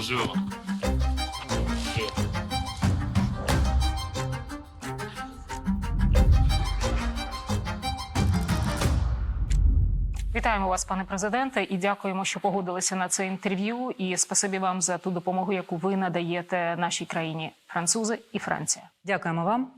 Bonjour. Вітаємо вас, пане президенте, і дякуємо, що погодилися на це інтерв'ю. І спасибі вам за ту допомогу, яку ви надаєте нашій країні, французи і Франція. Дякуємо вам.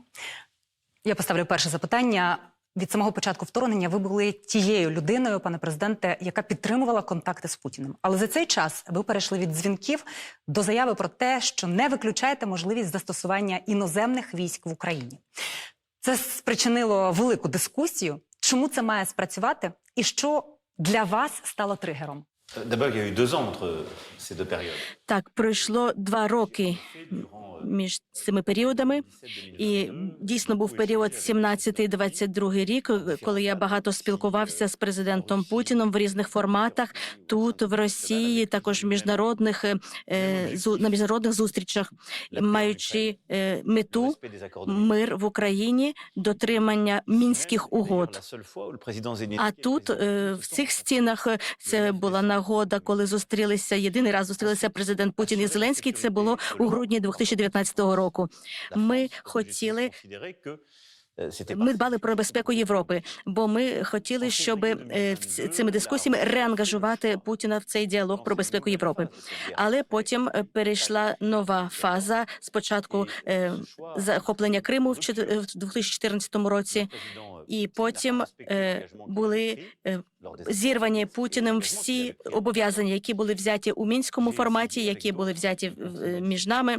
Я поставлю перше запитання. Від самого початку вторгнення ви були тією людиною, пане президенте, яка підтримувала контакти з Путіним. Але за цей час ви перейшли від дзвінків до заяви про те, що не виключаєте можливість застосування іноземних військ в Україні. Це спричинило велику дискусію. Чому це має спрацювати, і що для вас стало тригером? D'abord, il y a eu deux ans entre ces deux périodes. Так, пройшло два роки між цими періодами, і дійсно був період 17-22 рік, коли я багато спілкувався з президентом Путіном в різних форматах тут, в Росії, також в міжнародних е, на міжнародних зустрічах, маючи е, мету мир в Україні, дотримання мінських угод. А тут, е, в цих стінах, це була нагода, коли зустрілися єдиний раз зустрілися президент Путін і Зеленський. Це було у грудні 2019 року. Ми хотіли, euh, ми дбали про безпеку Європи, бо ми хотіли, щоб е, цими дискусіями реангажувати Путіна в цей діалог про безпеку Європи. Але потім е, перейшла нова фаза. Спочатку е, захоплення Криму в 2014 році. І потім е, були е, зірвані Путіним всі обов'язання, які були взяті у мінському форматі, які були взяті між нами.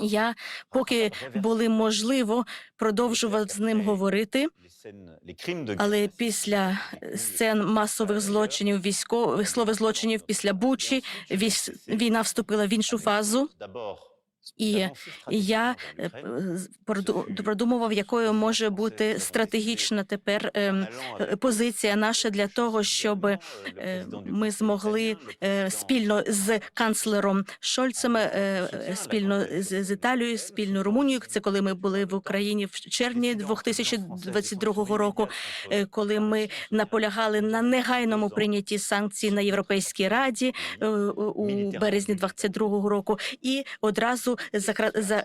Я поки були можливо продовжував з ним говорити, але після сцен масових злочинів, військових слових злочинів після Бучі, війна вступила в іншу фазу. D'abord, І я е, продумував, якою може бути стратегічна тепер ем, е, позиція наша для того, щоб е, ми змогли е, спільно з канцлером Шольцем, е, е, спільно з, Італією, спільно Румунією. Це коли ми були в Україні в червні 2022 року, е, коли ми наполягали на негайному прийнятті санкцій на Європейській раді е, у березні 22 року, і одразу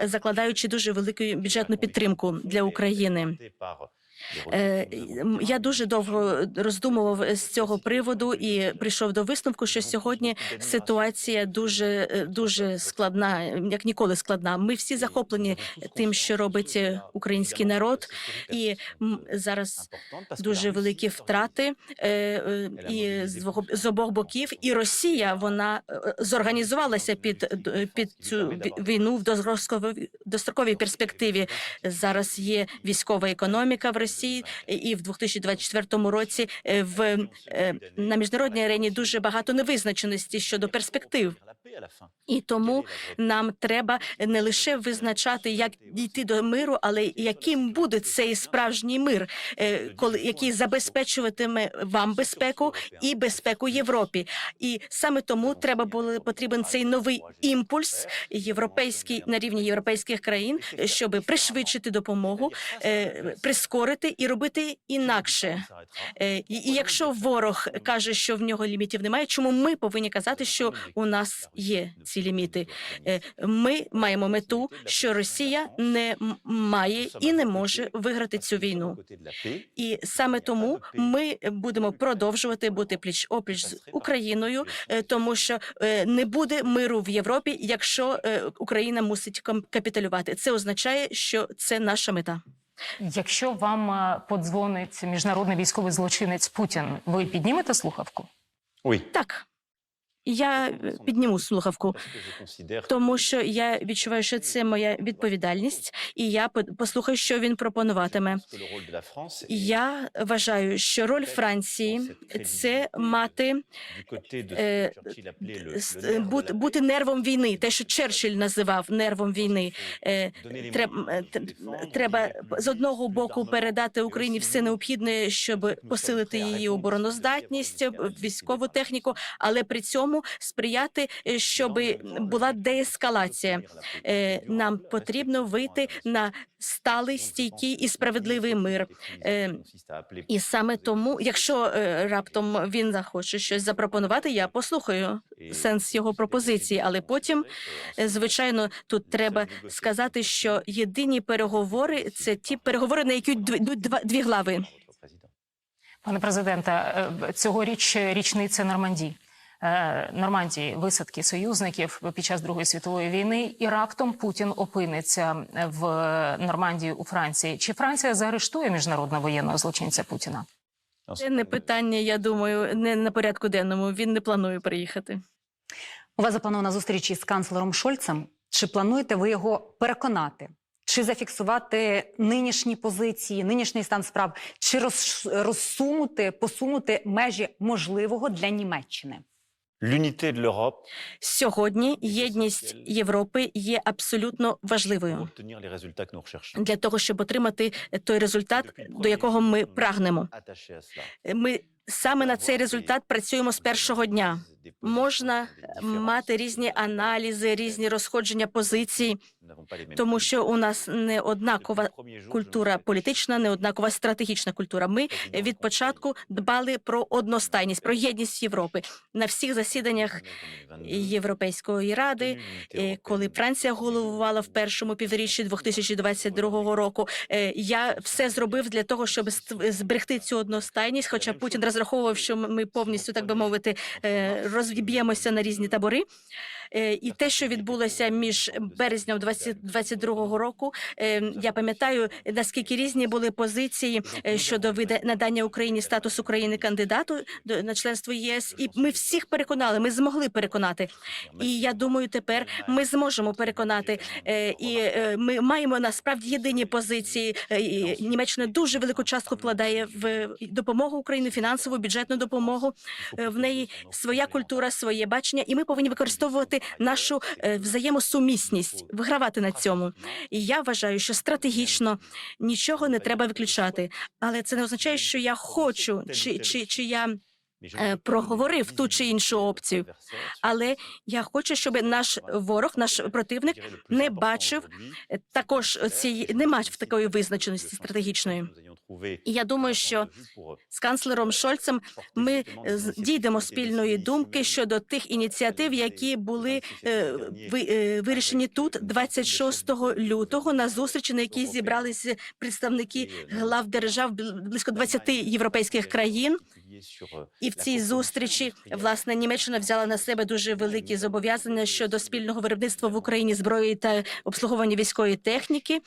закладаючи дуже велику бюджетну підтримку для України. Е, Я дуже довго роздумував з цього приводу і прийшов до висновку, що сьогодні ситуація дуже е, дуже складна, як ніколи складна. Ми всі захоплені тим, що робить е, український народ, і зараз дуже великі втрати і з обох боків. І Росія вона зорганізувалася під під цю війну в достроковій перспективі. Зараз є військова економіка в Росії, і в 2024 році е, в е, на міжнародній арені дуже багато невизначеності щодо перспектив. І тому нам треба не лише визначати, як дійти до миру, але яким буде цей справжній мир, е, коли який забезпечуватиме вам безпеку і безпеку Європі. І саме тому треба було потрібен цей новий імпульс європейський на рівні європейських країн, щоб пришвидшити допомогу, е, прискорити і робити інакше. Е, І, і якщо ворог каже, що в нього лімітів немає, чому ми повинні казати, що у нас є ці ліміти? Е, Ми маємо мету, що Росія не має і не може виграти цю війну. І саме тому ми будемо продовжувати бути пліч опліч з Україною, е, тому що е, не буде миру в Європі, якщо Україна мусить капітулювати. Це означає, що це наша мета. Якщо вам подзвонить міжнародний військовий злочинець Путін, ви піднімете слухавку? Oui. Так, я е, підніму слухавку. Тому що я відчуваю, що це моя відповідальність, і я по- послухаю, що він пропонуватиме. Я вважаю, що роль Франції це мати е, бути, бути нервом війни, те, що Черчилль називав нервом війни. Е, е, Треба з одного боку передати Україні все необхідне, щоб посилити її обороноздатність, військову техніку, але при цьому тому сприяти, е, щоб була деескалація. Е, Нам потрібно вийти на сталий, стійкий і справедливий мир. Е, І саме тому, якщо раптом він захоче щось запропонувати, я послухаю сенс його пропозиції, але потім, звичайно, тут треба сказати, що єдині переговори це ті переговори, на які йдуть дві глави. Пане президенте, цьогоріч річниця Нормандії. Е, Нормандії висадки союзників під час Другої світової війни, і раптом Путін опиниться в Нормандії у Франції. Чи Франція заарештує міжнародного воєнного злочинця Путіна? Це не питання, я думаю, не на порядку денному. Він не планує приїхати. У вас запланована зустріч із канцлером Шольцем. Чи плануєте ви його переконати? Чи зафіксувати нинішні позиції, нинішній стан справ, чи роз, розсунути, посунути межі можливого для Німеччини? Сьогодні єдність Європи є абсолютно важливою. Для того, щоб отримати той результат, до якого ми прагнемо. Ми саме на цей результат працюємо з першого дня. Можна мати різні аналізи, різні розходження позицій, тому що у нас не однакова культура політична, не однакова стратегічна культура. Ми від початку дбали про одностайність, про єдність Європи на всіх засіданнях Європейської ради. е, Коли Франція головувала в першому півріччі 2022 року, е, я все зробив для того, щоб зберегти цю одностайність. Хоча Путін розраховував, що ми повністю, так би мовити, е, розіб'ємося на різні табори. Е, І те, що відбулося між березням 2022 року, е, я пам'ятаю, наскільки різні були позиції е, щодо надання Україні статусу країни кандидату на членство ЄС. І ми всіх переконали, ми змогли переконати. І я думаю, тепер ми зможемо переконати. І ми маємо насправді єдині позиції. Німеччина дуже велику частку вкладає в допомогу Україні, фінансову бюджетну допомогу. В неї своя культура, своє бачення, і ми повинні використовувати нашу е, взаємосумісність, вигравати на цьому. І я вважаю, що стратегічно нічого не треба виключати, але це не означає, що я хочу чи, чи, чи я. е, проговорив ту чи іншу опцію. Але я хочу, щоб наш ворог, наш противник, не бачив е, також цієї не мав такої визначеності стратегічної. І я думаю, що з канцлером Шольцем ми е, дійдемо спільної думки щодо тих ініціатив, які були е, ви- е, вирішені тут 26 лютого на зустрічі, на якій зібралися представники глав держав близько 20 європейських країн. І в цій зустрічі власне Німеччина взяла на себе дуже великі зобов'язання щодо спільного виробництва в Україні зброї та обслуговування військової техніки.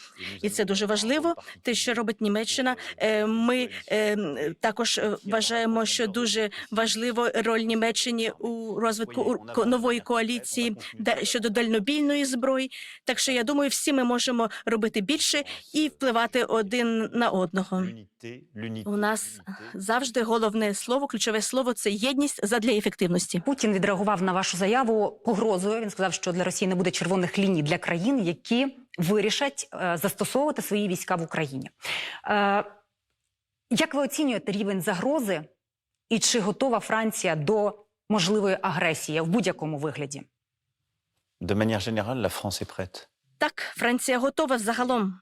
І це дуже важливо. Те, що робить Німеччина, Е, ми е, також е, вважаємо, що дуже важливо роль Німеччини у розвитку нової коаліції щодо дальнобійної зброї. Так що я думаю, всі ми можемо робити більше і впливати один на одного. У нас завжди головне слово, ключове слово це єдність задля ефективності. Путін відреагував на вашу заяву погрозою. Він сказав, що для Росії не буде червоних ліній для країн, які вирішать е, застосовувати свої війська в Україні. Як ви оцінюєте рівень загрози, і чи готова Франція до можливої агресії в будь-якому вигляді? De manière générale, la France est prête. Так, Франція готова загалом.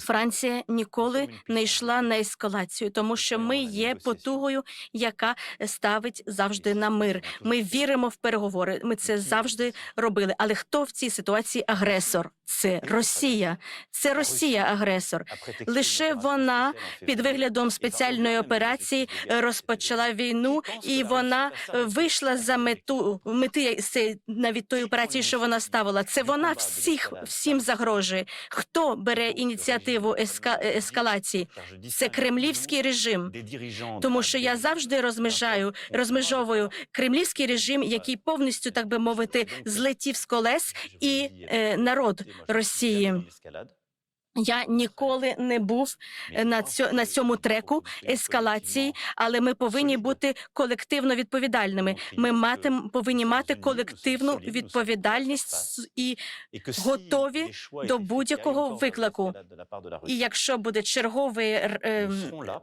Франція ніколи не йшла на ескалацію, тому що ми є потугою, яка ставить завжди на мир. Ми віримо в переговори. Ми це завжди робили. Але хто в цій ситуації агресор? Це Росія. Це Росія агресор. Лише вона під виглядом спеціальної операції розпочала війну, і вона вийшла за мету мети навіть тої операції, що вона ставила. Це вона всіх всім загрожує. Хто бере ініціативу еска, ескалації? Це кремлівський режим. Тому що я завжди розмежаю, розмежовую кремлівський режим, який повністю, так би мовити, злетів з колес, і е, народ Росії. Я ніколи не був е, на цьо- на цьому треку ескалації, але ми повинні бути колективно відповідальними. Ми матим, повинні мати колективну відповідальність і готові до будь-якого виклику. І якщо буде черговий ем,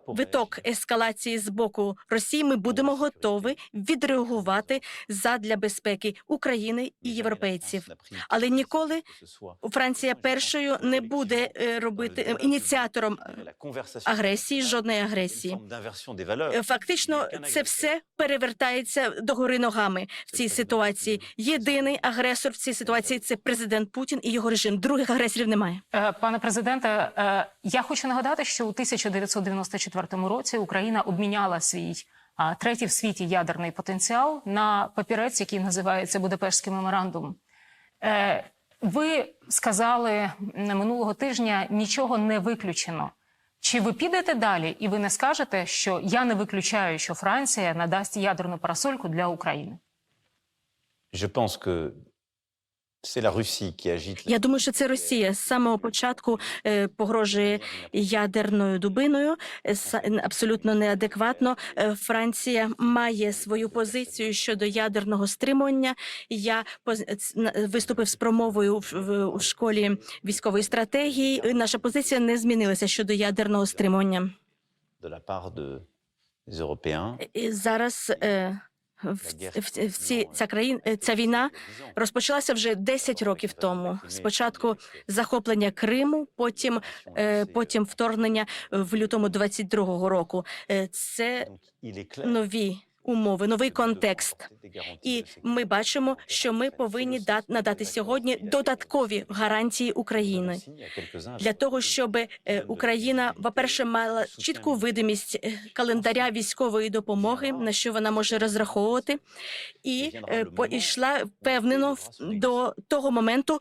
виток ескалації з боку Росії, ми будемо готові відреагувати задля безпеки України і європейців. Але ніколи Франція першою не буде е, робити е, ініціатором е, агресії, жодної агресії. Е, Фактично, це все перевертається догори ногами в цій ситуації. Єдиний агресор в цій ситуації це президент Путін і його режим. Других агресорів немає. Е, Пане президенте, е, я хочу нагадати, що у 1994 році Україна обміняла свій а, третій в світі ядерний потенціал на папірець, який називається Будапештський меморандум. Ви сказали минулого тижня нічого не виключено. Чи ви підете далі, і ви не скажете, що я не виключаю, що Франція надасть ядерну парасольку для України? Je pense que Я думаю, що це Росія з самого початку е, погрожує ядерною дубиною. е, абсолютно неадекватно. Е, Франція має свою позицію щодо ядерного стримування. Я виступив з промовою в, школі військової стратегії. Наша позиція не змінилася щодо ядерного стримування. зараз в, ці, ця країна ця війна розпочалася вже 10 років тому. Спочатку захоплення Криму, потім е, потім вторгнення в лютому 22-го року. Е, Це нові умови, новий контекст. І ми бачимо, що ми повинні дати надати сьогодні додаткові гарантії України для того, щоб е, Україна, по-перше, мала чітку видимість е, календаря військової допомоги, на що вона може розраховувати, і е, йшла впевнено до того моменту,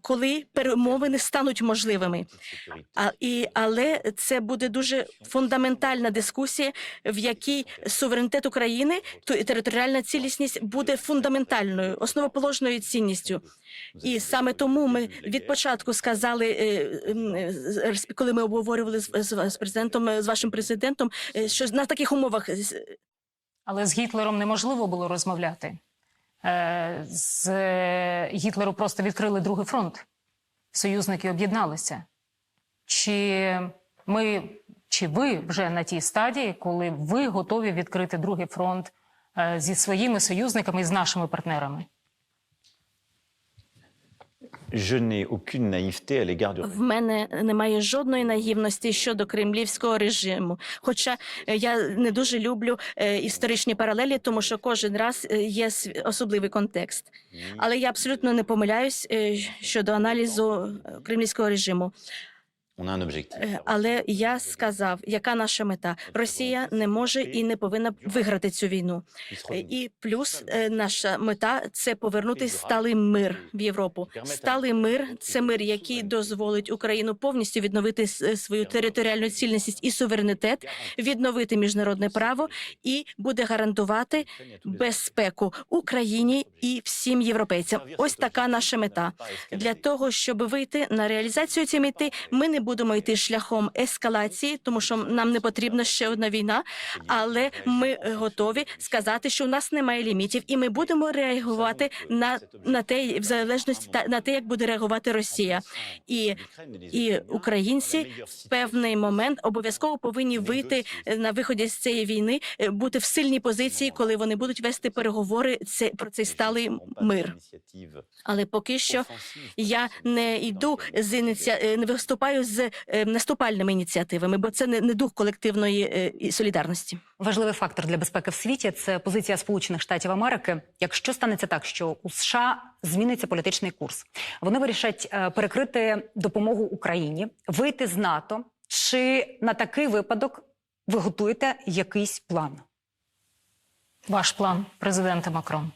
коли перемовини стануть можливими. І але це буде дуже фундаментальна дискусія, в якій суверенітет України то і територіальна цілісність буде фундаментальною, основоположною цінністю. І саме тому ми від початку сказали, е, е, коли ми обговорювали з, президентом, е, з вашим президентом, що на таких умовах Але з Гітлером неможливо було розмовляти. З Гітлеру просто відкрили другий фронт. Союзники об'єдналися. Чи ми, чи ви вже на тій стадії, коли ви готові відкрити другий фронт е, зі своїми союзниками і з нашими партнерами? В мене немає жодної наївності щодо кремлівського режиму. Хоча е, я не дуже люблю е, історичні паралелі, тому що кожен раз є свій особливий контекст. Але я абсолютно не помиляюсь щодо аналізу кремлівського режиму. Е, Але я сказав, яка наша мета? Росія не може і не повинна виграти цю війну. Е, І плюс е, наша мета це повернути сталий мир в Європу. Сталий мир це мир, який дозволить Україну повністю відновити свою територіальну цільність і суверенітет, відновити міжнародне право і буде гарантувати безпеку Україні і всім європейцям. Ось така наша мета. Для того щоб вийти на реалізацію цієї мети, ми не будемо йти шляхом ескалації, тому що нам не потрібна ще одна війна. Але ми готові сказати, що у нас немає лімітів, і ми будемо реагувати на, на те, в залежності та на те, як буде реагувати Росія. І і українці в певний момент обов'язково повинні вийти на виході з цієї війни, е, бути в сильній позиції, коли вони будуть вести переговори це про цей сталий мир. Але поки що я не йду з ініція... е, не виступаю з е, наступальними ініціативами, бо це не, не дух колективної е, солідарності. Важливий фактор для безпеки в світі це позиція Сполучених Штатів Америки. Якщо станеться так, що у США зміниться політичний курс, вони вирішать е, перекрити допомогу Україні, вийти з НАТО. Чи на такий випадок ви готуєте якийсь план? Ваш план, президенте Макрон.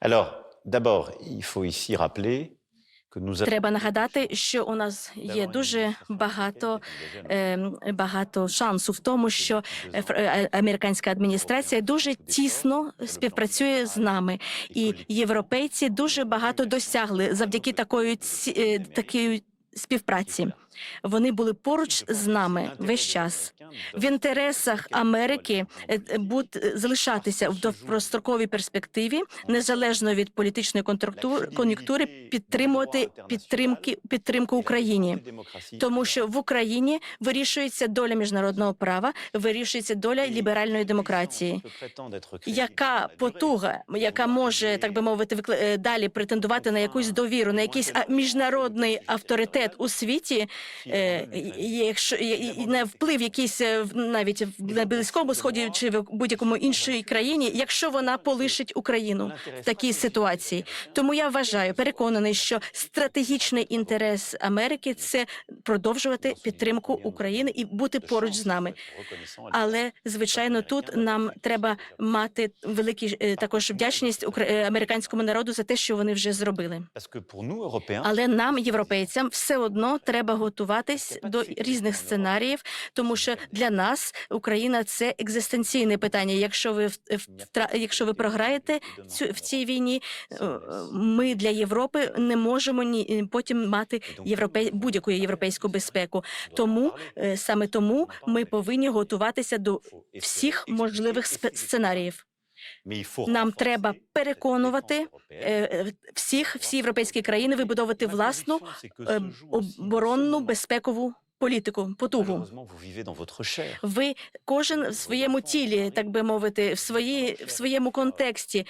Alors, d'abord, il faut ici rappeler Треба нагадати, що у нас є дуже багато, е, багато шансу в тому, що е, фр- е, американська адміністрація дуже тісно співпрацює з нами, і європейці дуже багато досягли завдяки такої е, співпраці. Вони були поруч з нами весь час. В інтересах Америки е, е, залишатися в довгостроковій перспективі, незалежно від політичної кон'юнктури, підтримувати підтримки підтримку Україні. Тому що в Україні вирішується доля міжнародного права, вирішується доля ліберальної демократії. Яка потуга, яка може так би мовити, е, далі претендувати на якусь довіру, на якийсь міжнародний авторитет у світі, якщо і- і на вплив якийсь е, навіть в- на близькому сході чи в будь-якому іншій країні, якщо вона полишить Україну в такій ситуації. Тому я вважаю, переконаний, що стратегічний інтерес Америки це продовжувати підтримку України і бути поруч з нами. Але звичайно, тут нам треба мати великі е, також вдячність е, американському народу за те, що вони вже зробили. Але нам, європейцям, все одно треба готуватись до різних сценаріїв, тому що для нас Україна це екзистенційне питання. Якщо ви втра- якщо ви програєте цю в цій війні, е, ми для Європи не можемо ні потім мати європей будь-яку європейську безпеку. Тому е, саме тому ми повинні готуватися до всіх можливих сценаріїв. Нам треба переконувати е, е, всіх, всі європейські країни вибудовувати власну е, оборонну безпекову політику, потугу. Ви кожен в своєму тілі, так би мовити, в свої в своєму контексті.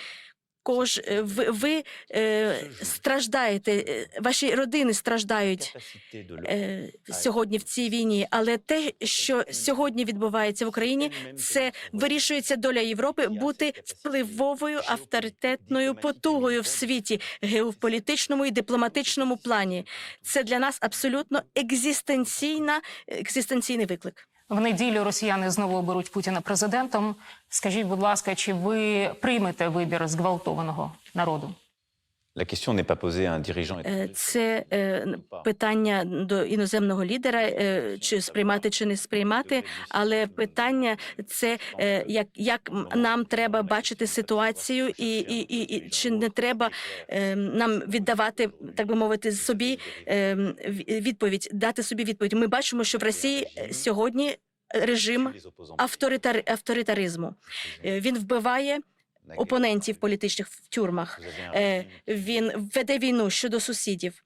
Кож е, ви, ви е, страждаєте, е, ваші родини страждають е, сьогодні в цій війні. Але те, що сьогодні відбувається в Україні, це вирішується доля Європи бути впливовою авторитетною потугою в світі геополітичному і дипломатичному плані. Це для нас абсолютно екзистенційна екзистенційний виклик. В неділю росіяни знову оберуть Путіна президентом. Скажіть, будь ласка, чи ви приймете вибір зґвалтованого народу? Це е, питання до іноземного лідера, е, чи сприймати, чи не сприймати. Але питання це е, як, як нам треба бачити ситуацію, і, і, і, і чи не треба е, нам віддавати, так би мовити, собі е, відповідь, дати собі відповідь. Ми бачимо, що в Росії е, сьогодні режим авторитар, авторитаризму. Е, Він вбиває опонентів політичних в тюрмах. Е, Він веде війну щодо сусідів.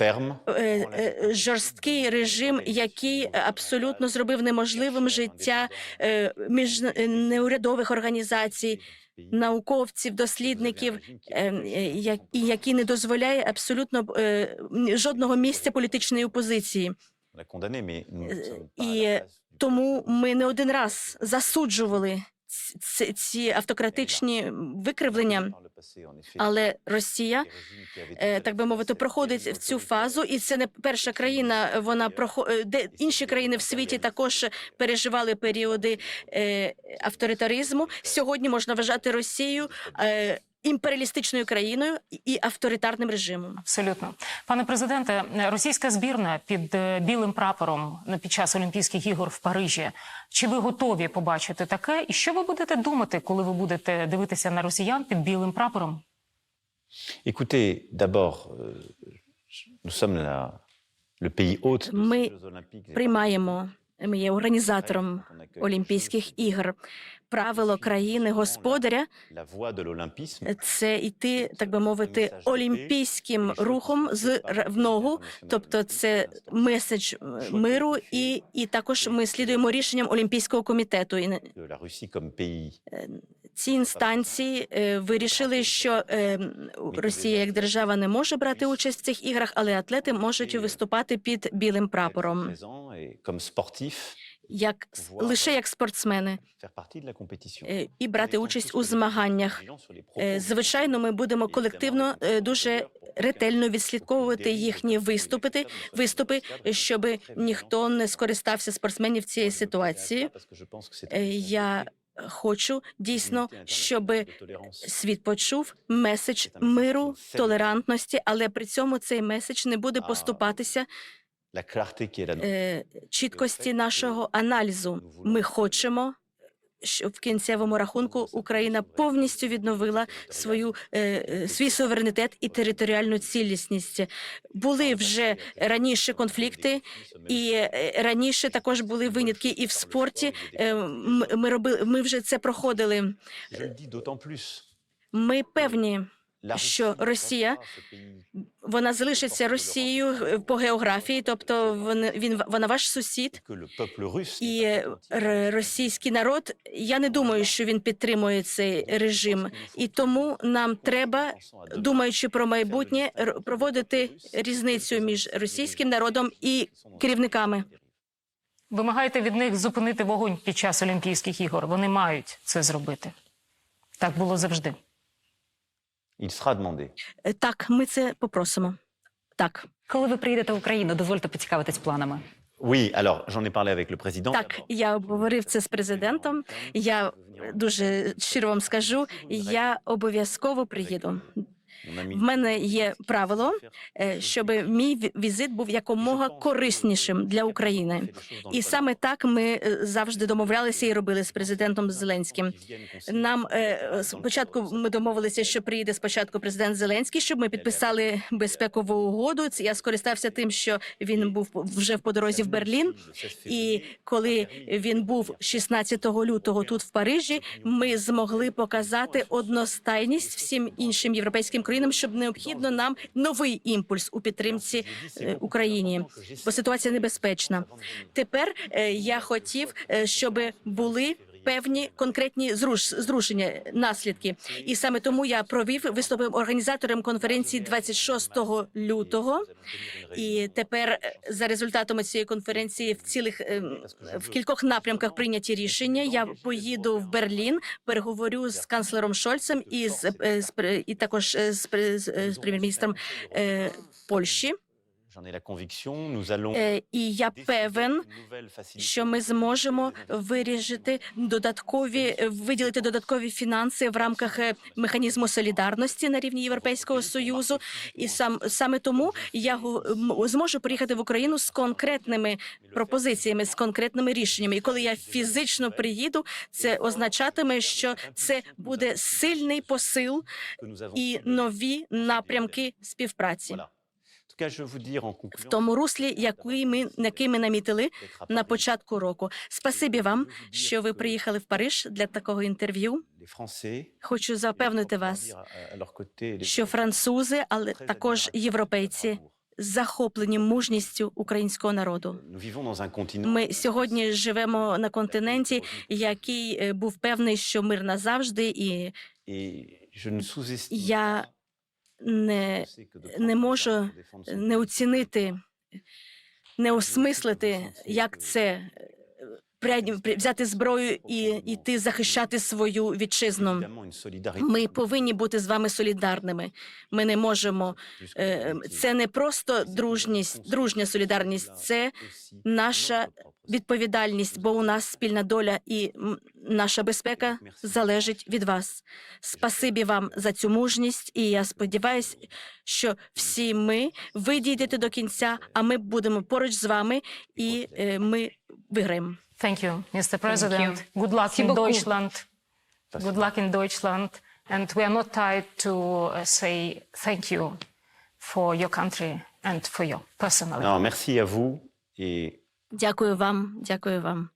ferme. Е, е, Жорсткий режим, який абсолютно зробив неможливим життя між неурядових організацій, науковців, дослідників, як- і який не дозволяє абсолютно жодного місця політичної опозиції. À і Тому ми не один раз засуджували ці- автократичні викривлення. Але Росія, е, так би мовити, проходить в цю фазу, і це не перша країна. Вона прохо... е, де інші країни в світі також переживали періоди е, авторитаризму. Сьогодні можна вважати Росію е, імперіалістичною країною і авторитарним режимом. Абсолютно, пане президенте, російська збірна під е, білим прапором на- під час Олімпійських ігор в Парижі. Чи ви готові побачити таке? І що ви будете думати, коли ви будете дивитися на росіян під білим прапором? Écoutez, d'abord, euh, nous sommes la- le pays hôte Ми Приймаємо. Ми є організатором Олімпійських ігор. Правило країни господаря це йти, так би мовити, олімпійським рухом з в ногу. Тобто, це меседж е, миру, і, і також ми слідуємо рішенням Олімпійського комітету. Pays ці інстанції е, вирішили, що е, Росія як держава не може брати участь в цих іграх, але атлети можуть виступати під білим прапором, як лише як спортсмени, е, і брати участь у змаганнях. Е, Звичайно, ми будемо колективно е, дуже ретельно відслідковувати їхні виступи, виступи, щоб ніхто не скористався спортсменів цієї ситуації. Я хочу дійсно, щоб світ почув меседж миру, толерантності, але при цьому цей меседж не буде поступатися е, чіткості нашого аналізу. Ми хочемо, що в кінцевому рахунку Україна повністю відновила свою е, е, свій суверенітет і територіальну цілісність. Були вже раніше конфлікти, і раніше також були винятки і в спорті. Ми робили, ми вже це проходили. Ми певні, що Росія вона залишиться Росією по географії, тобто він, він вона ваш сусід. І російський народ, я не думаю, що він підтримує цей режим, і тому нам треба, думаючи про майбутнє, проводити різницю між російським народом і керівниками. Вимагаєте від них зупинити вогонь під час Олімпійських ігор. Вони мають це зробити. Так було завжди. Il sera demandé. Е, Так, ми це попросимо. Так, Коли ви приїдете в Україну, дозвольте поцікавитись планами. Oui, alors j'en ai parlé avec le président. так, я обговорив це з президентом. Я дуже щиро вам скажу, я обов'язково приїду. В мене є правило, е, щоб мій візит був якомога кориснішим для України. І саме так ми е, завжди домовлялися і робили з президентом Зеленським. Нам е, спочатку ми домовилися, що приїде спочатку президент Зеленський, щоб ми підписали безпекову угоду. Я скористався тим, що він був вже в подорозі в Берлін. І коли він був 16 лютого тут в Парижі, ми змогли показати одностайність всім іншим європейським країнам, щоб необхідно нам новий імпульс у підтримці е, Україні, бо ситуація небезпечна. Тепер е, я хотів, е, щоб були. Певні конкретні зруш, зрушення, наслідки, і саме тому я провів виступив організатором конференції 26 лютого. І тепер е, за результатами цієї конференції в цілих ем, в кількох напрямках прийняті рішення. Я поїду в Берлін, переговорю з канцлером Шольцем і з, е, і також е, з, пре- з, з прем'єр-міністром Польщі. І я певен. Що ми зможемо вирішити додаткові виділити додаткові фінанси в рамках е, механізму солідарності на рівні Європейського союзу, і сам саме тому я зможу приїхати в Україну з конкретними пропозиціями, з конкретними рішеннями. І коли я фізично приїду, це означатиме, що це буде сильний посил і нові напрямки співпраці в тому руслі, який ми який ми намітили на початку року. Спасибі вам, що ви приїхали в Париж для такого інтерв'ю. Хочу запевнити вас, що французи, але також європейці, захоплені мужністю українського народу. Continent Ми сьогодні живемо на континенті, який е, був певний, що мир назавжди, і я не, не можу не оцінити, не осмислити, як це е, взяти зброю і йти захищати свою вітчизну. Ми повинні бути з вами солідарними. Ми не можемо. е. Це не просто дружність, дружня солідарність, це наша відповідальність, бо у нас спільна доля і наша безпека залежить від вас. Спасибі вам за цю мужність, і я сподіваюся, що всі ми ви дійдете до кінця, а ми будемо поруч з вами, і е, ми виграємо. Thank you, Mr. President. Good luck Merci in beaucoup. Deutschland. Good luck in Deutschland. And we are not tired to uh, say thank you for your country and for you personally. Non, merci à vous et Дякую вам, дякую вам.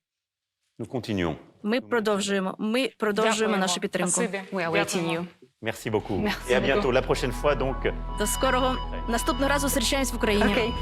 nous continuons. Ми продовжуємо. Ми продовжуємо Дякуємо. нашу підтримку. Спасибі. We are waiting Дякуємо. you. Merci beaucoup. Merci et à beaucoup. bientôt. La prochaine fois, donc. До скорого. Наступного разу зустрічаємось в Україні. Окей.